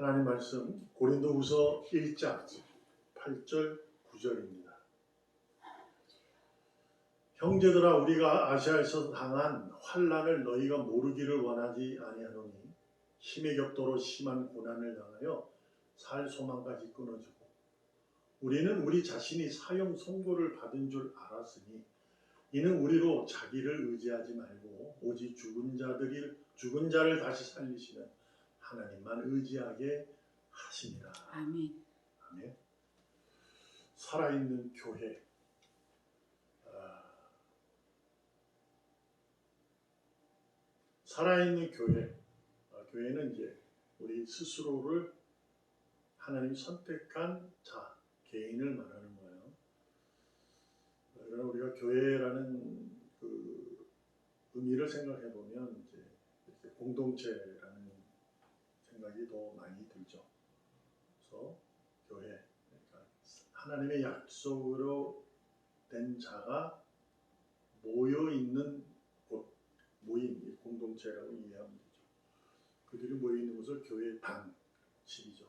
하나님 말씀 고린도후서 1장 8절 9절입니다. 형제들아 우리가 아시아에서 당한 환란을 너희가 모르기를 원하지 아니하노니 힘의 격도로 심한 고난을 당하여 살 소망까지 끊어지고 우리는 우리 자신이 사형 선고를 받은 줄 알았으니 이는 우리로 자기를 의지하지 말고 오직 죽은 자들이 죽은 자를 다시 살리시는 하나님만 의지하게 하시니라. 아멘. 아멘. 살아있는 교회. 아, 살아있는 교회. 아, 교회는 이제 우리 스스로를 하나님 선택한 자, 개인을 말하는 거예요. 그러나 우리가 교회라는 그 의미를 생각해 보면 이제 공동체라는 생각이 더 많이 들죠. 그래서 교회, 그러니까 하나님의 약속으로 된 자가 모여 있는 곳, 모임, 공동체라고 이해하면 되죠. 그들이 모여 있는 곳을 교회 당, 집이죠.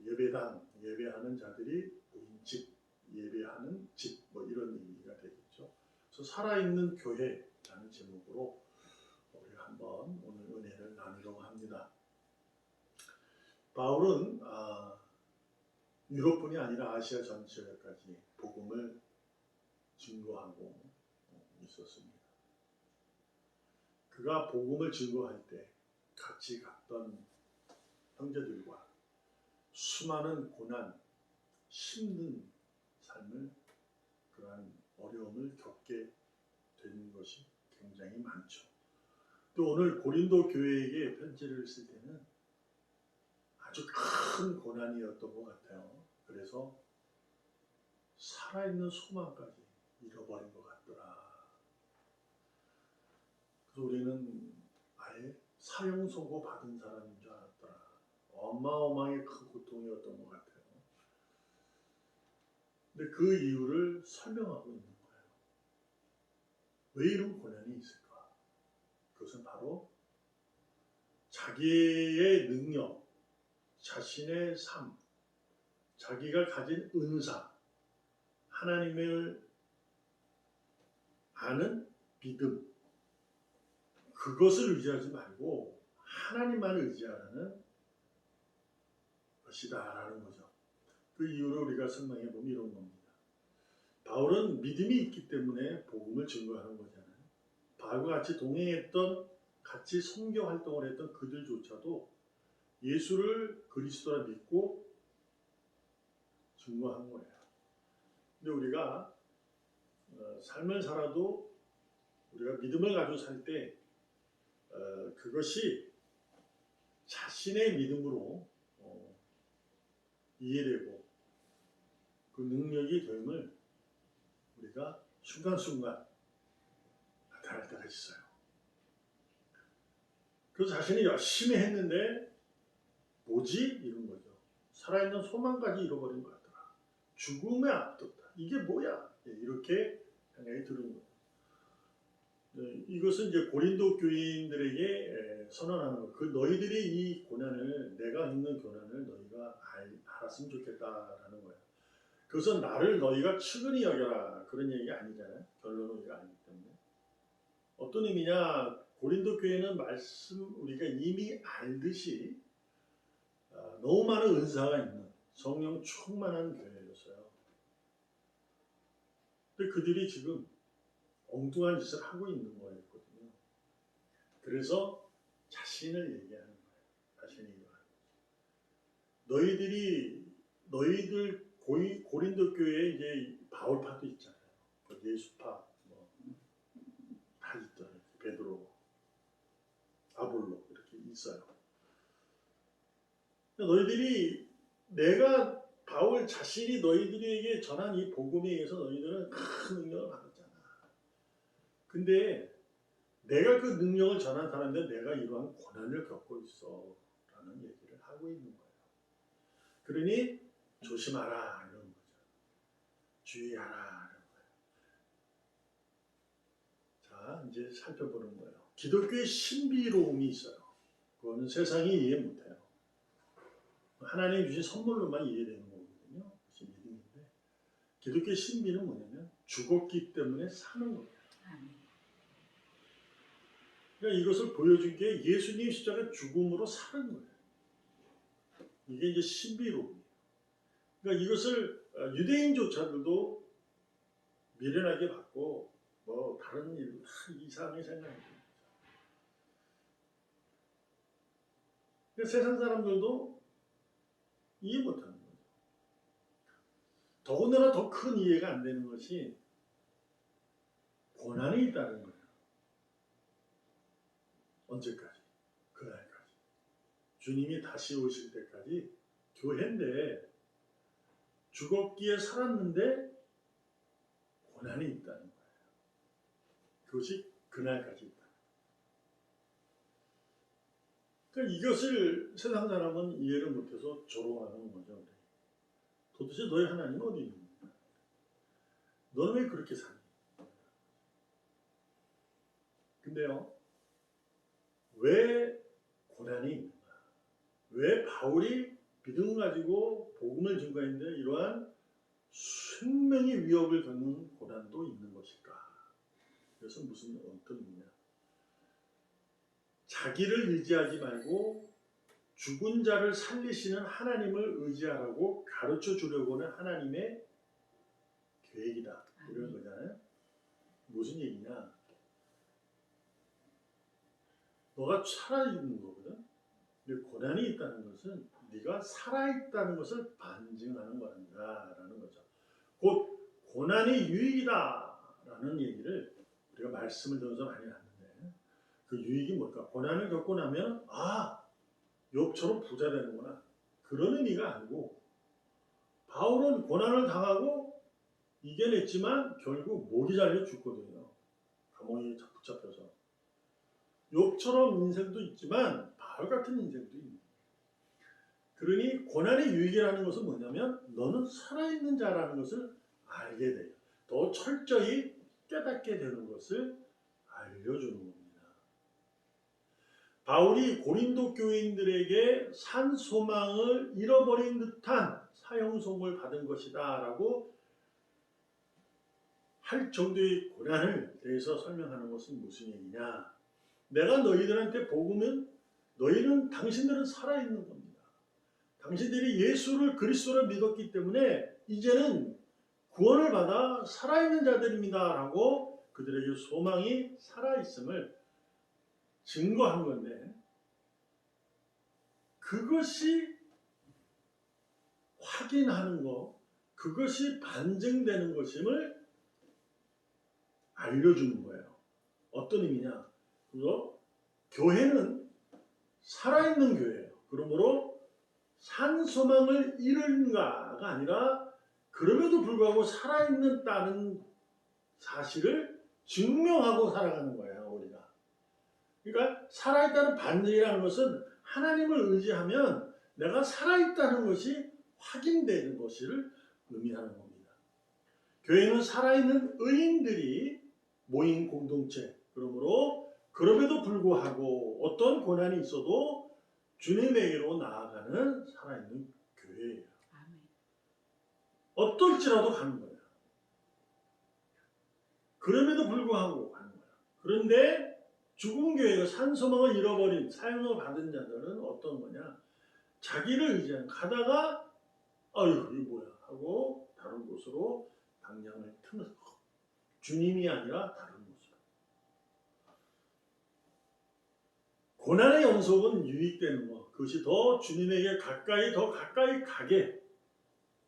예배당, 예배하는 자들이 모인 집, 예배하는 집, 뭐 이런 의미가 되겠죠. 그래서 살아있는 교회라는 제목으로 우리가 한번 오늘 은혜를 나누려고 합니다. 바울은 아, 유럽뿐이 아니라 아시아 전체까지 복음을 증거하고 있었습니다. 그가 복음을 증거할 때 같이 갔던 형제들과 수많은 고난, 힘든 삶을 그러한 어려움을 겪게 되는 것이 굉장히 많죠. 또 오늘 고린도 교회에게 편지를 쓸 때는 아주 큰 고난이었던 것 같아요. 그래서 살아있는 소망까지 잃어버린 것 같더라. 그래서 우리는 아예 사형 선고 받은 사람인 줄 알았더라. 어마어마하게 큰 고통이었던 것 같아요. 근데 그 이유를 설명하고 있는 거예요. 왜 이런 고난이 있을까? 그것은 바로 자기의 능력, 자신의 삶, 자기가 가진 은사, 하나님을 아는 믿음, 그것을 의지하지 말고 하나님만 의지하라는 것이다라는 거죠. 그 이유를 우리가 설명해 보면 이런 겁니다. 바울은 믿음이 있기 때문에 복음을 증거하는 거잖아요. 바울과 같이 동행했던 같이 선교 활동을 했던 그들조차도 예수를 그리스도라 믿고 증거한 거예요. 근데 우리가 어, 삶을 살아도 우리가 믿음을 가지고 살때 어, 그것이 자신의 믿음으로 어, 이해되고 그 능력이 됨을 우리가 순간순간 나타날 때가 있어요. 그래서 자신이 열심히 했는데 뭐지? 이런 거죠. 살아있는 소망까지 잃어버린 것 같더라. 죽음에 앞뒀다. 이게 뭐야? 예, 이렇게 생각이 드는 거예요. 네, 이것은 이제 고린도 교인들에게 에, 선언하는 거예요. 그 너희들이 이 고난을 내가 있는 고난을 너희가 알, 알았으면 좋겠다라는 거예요. 그것은 나를 너희가 측은히 여겨라 그런 얘기가 아니잖아요. 결론은 우리가 아니기 때문에 어떤 의미냐? 고린도 교회는 말씀 우리가 이미 알듯이 아, 너무 많은 은사가 있는 성령 충만한 교회였어요. 근데 그들이 지금 엉뚱한 짓을 하고 있는 거였거든요. 그래서 자신을 얘기하는 거예요. 자신이. 너희들이 너희들 고이, 고린도 교회에 이제 바울파도 있잖아요. 그 예수파 뭐다 있더라고요. 베드로, 아볼로 이렇게 있어요. 너희들이 내가 바울 자신이 너희들에게 전한 이 복음에 의해서 너희들은 큰 능력을 받았잖아. 근데 내가 그 능력을 전한 사람인데 내가 이러한 고난을 겪고 있어. 라는 얘기를 하고 있는 거예요. 그러니 조심하라. 이런 거죠. 주의하라. 이런 거예요. 자, 이제 살펴보는 거예요. 기독교의 신비로움이 있어요. 그거는 세상이 이해 못해요. 하나님 주신 선물로만 이해되는 거거든요. 그것이 믿음인데 기독교 신비는 뭐냐면 죽었기 때문에 사는 거예요. 그러니까 이것을 보여준 게 예수님 십자가 죽음으로 사는 거예요. 이게 이제 신비로움이에요. 그러니까 이것을 어, 유대인조차도 미련하게 받고 뭐 다른 일 하, 이상하게 생각해요. 그러니까 세상 사람들도 이해 못하는 거예요. 더군다나 더 큰 이해가 안 되는 것이 고난이 있다는 거예요. 언제까지? 그날까지. 주님이 다시 오실 때까지 교회인데 죽었기에 살았는데 고난이 있다는 거예요. 그것이 그날까지 있다. 이것을 세상 사람은 이해를 못해서 조롱하는 거죠. 도대체 너희 하나님 어디 있는 거야? 너는 왜 그렇게 사니? 근데요, 왜 고난이 있는가? 왜 바울이 믿음 가지고 복음을 증거했는데 이러한 생명의 위협을 겪는 고난도 있는 것일까? 그래서 무슨 어떤 의미냐? 자기를 의지하지 말고 죽은 자를 살리시는 하나님을 의지하라고 가르쳐 주려고 하는 하나님의 계획이다. 이런 거잖아요. 무슨 얘기냐? 너가 살아있는 거거든. 근데 고난이 있다는 것은 네가 살아있다는 것을 반증하는 거란다라는 거죠. 곧 고난이 유익이다라는 얘기를 우리가 말씀을 들어서 많이 하는데 그 유익이 뭘까? 고난을 겪고 나면 아 욥처럼 부자 되는구나. 그런 의미가 아니고 바울은 고난을 당하고 이겨냈지만 결국 목이 잘려 죽거든요. 감옥에 붙잡혀서. 욥처럼 인생도 있지만 바울 같은 인생도 있는. 그러니 고난의 유익이라는 것은 뭐냐면 너는 살아있는 자라는 것을 알게 돼요. 더 철저히 깨닫게 되는 것을 알려주는 겁니다. 바울이 고린도 교인들에게 산 소망을 잃어버린 듯한 사형송을 받은 것이다 라고 할 정도의 고난을 대해서 설명하는 것은 무슨 얘기냐? 내가 너희들한테 복음은 너희는 당신들은 살아있는 겁니다. 당신들이 예수를 그리스도로 믿었기 때문에 이제는 구원을 받아 살아있는 자들입니다 라고 그들에게 소망이 살아있음을 증거한 건데 그것이 확인하는 것, 그것이 반증되는 것임을 알려주는 거예요. 어떤 의미냐? 그래서 교회는 살아있는 교회예요. 그러므로 산 소망을 잃은가가 아니라 그럼에도 불구하고 살아있는 다는 사실을 증명하고 살아가는 거예요. 그러니까 살아있다는 반증이라는 것은 하나님을 의지하면 내가 살아있다는 것이 확인되는 것을 의미하는 겁니다. 교회는 살아있는 의인들이 모인 공동체. 그러므로 그럼에도 불구하고 어떤 고난이 있어도 주님에게로 나아가는 살아있는 교회예요. 어떨지라도 가는 거예요. 그럼에도 불구하고 가는 거예요. 그런데 죽은 교회가 산소망을 잃어버린 사형을 받은 자들은 어떤 거냐? 자기를 의지한 가다가 아유 이게 뭐야 하고 다른 곳으로 방향을 트는 주님이 아니라 다른 곳으로. 고난의 연속은 유익되는 것. 그것이 더 주님에게 가까이 더 가까이 가게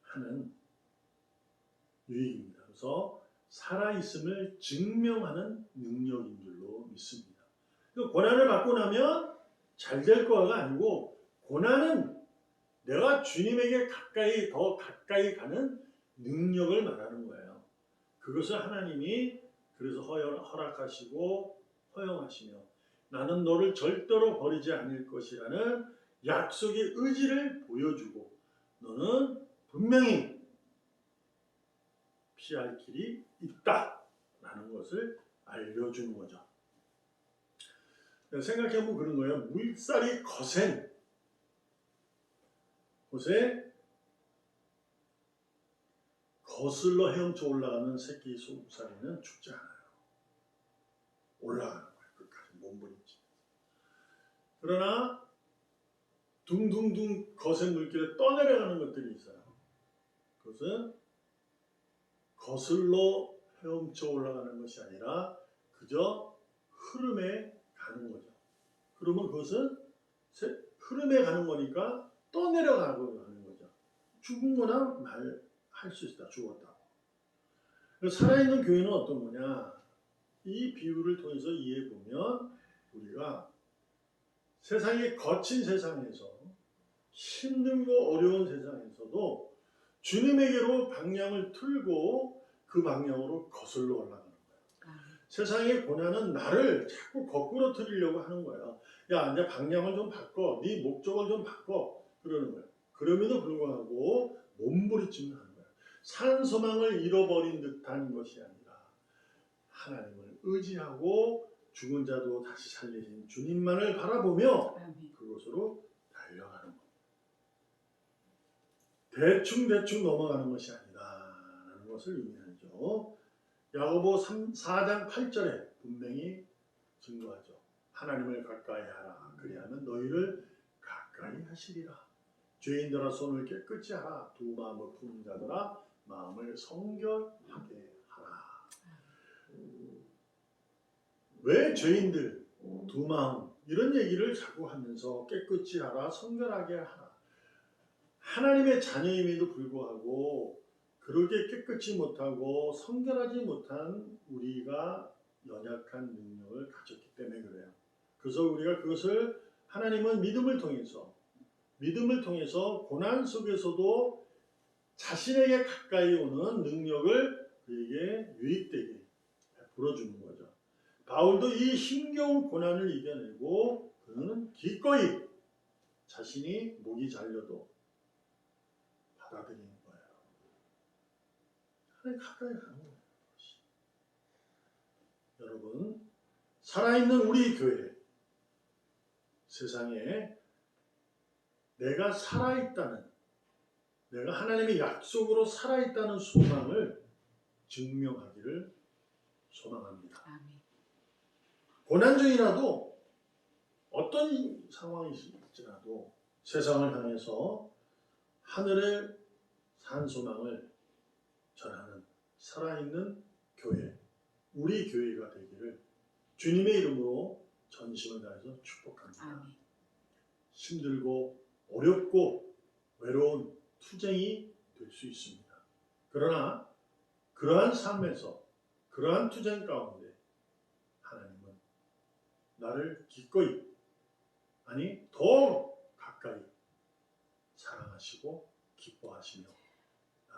하는 유익입니다. 그래서 살아있음을 증명하는 능력인 줄로 믿습니다. 그 고난을 받고 나면 잘 될 거가 아니고 고난은 내가 주님에게 가까이 더 가까이 가는 능력을 말하는 거예요. 그것을 하나님이 그래서 허- 허락하시고 허용하시며 나는 너를 절대로 버리지 않을 것이라는 약속의 의지를 보여주고 너는 분명히 피할 길이 있다라는 것을 알려주는 거죠. 생각해보면 그런 거예요. 물살이 거센 곳에 거슬러 헤엄쳐 올라가는 새끼 소금살이는 죽지 않아요. 올라가는 거예요. 끝까지 몸부림치. 그러나 둥둥둥 거센 물길에 떠내려가는 것들이 있어요. 그것은 거슬러 헤엄쳐 올라가는 것이 아니라 그저 흐름에 가는 거죠. 그러면 그것은 세- 흐름에 가는 거니까 떠내려가고 하는 거죠. 죽은 거나 말할 수 있다. 죽었다고. 살아있는 교회는 어떤 거냐? 이 비유를 통해서 이해해 보면 우리가 세상의 거친 세상에서 힘들고 어려운 세상에서도 주님에게로 방향을 틀고 그 방향으로 거슬러. 아멘. 세상의 고난은 나를 자꾸 거꾸로 틀리려고 하는 거야. 야, 이제 방향을 좀 바꿔. 네 목적을 좀 바꿔. 그러는 거야. 그럼에도 불구하고 몸부림치는 하는 거야. 산 소망을 잃어버린 듯한 것이 아니라 하나님을 의지하고 죽은 자도 다시 살리신 주님만을 바라보며. 그곳으로 달려가는 것. 대충 대충 넘어가는 것이 아니다라는 것을 의미하죠. 야고보 3, 4장 8절에 분명히 증거하죠. 하나님을 가까이 하라. 그리하면 너희를 가까이 하시리라. 죄인들아 손을 깨끗이 하라. 두 마음을 푸는 자들아 마음을 성결하게 하라. 왜 죄인들 두 마음 이런 얘기를 자꾸 하면서 깨끗이 하라 성결하게 하라 하나님의 자녀임에도 불구하고 그렇게 깨끗이 못하고 성결하지 못한 우리가 연약한 능력을 가졌기 때문에 그래요. 그래서 우리가 그것을 하나님은 믿음을 통해서 믿음을 통해서 고난 속에서도 자신에게 가까이 오는 능력을 그에게 유익되게 베풀어 주는 거죠. 바울도 이 힘겨운 고난을 이겨내고 그는 기꺼이 자신이 목이 잘려도 받아들이는 하나님 가까이 가는 거예요. 여러분, 살아있는 우리 교회, 세상에 내가 살아있다는, 내가 하나님의 약속으로 살아있다는 소망을 증명하기를 소망합니다. 아멘. 고난 중이라도 어떤 상황이 있을지라도 세상을 향해서 하늘의 산 소망을 전하는 살아있는 교회, 우리 교회가 되기를 주님의 이름으로 전심을 다해서 축복합니다. 아멘. 힘들고 어렵고 외로운 투쟁이 될 수 있습니다. 그러나 그러한 삶에서 그러한 투쟁 가운데 하나님은 나를 기꺼이 아니 더 가까이 사랑하시고 기뻐하시며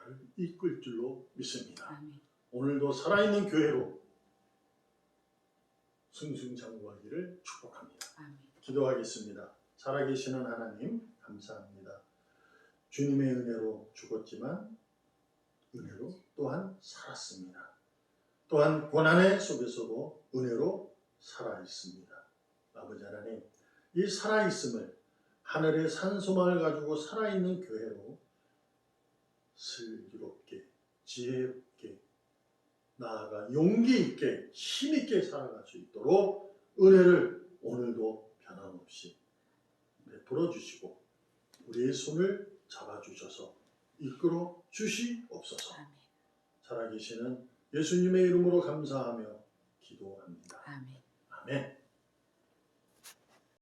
나를 이끌 줄로 믿습니다. 아멘. 오늘도 살아있는 교회로 승승장구하기를 축복합니다. 아멘. 기도하겠습니다. 살아계시는 하나님 감사합니다. 주님의 은혜로 죽었지만 은혜로 또한 살았습니다. 또한 고난의 속에서도 은혜로 살아 있습니다. 아버지 하나님, 이 살아 있음을 하늘의 산소망을 가지고 살아 있는 교회로 슬기롭게 지혜롭게 나아가 용기 있게 힘 있게 살아갈 수 있도록 은혜를 오늘도 변함없이 베풀어 주시고 우리의 손을 잡아 주셔서 이끌어 주시옵소서. 아멘. 살아계시는 예수님의 이름으로 감사하며 기도합니다. 아멘. 아멘.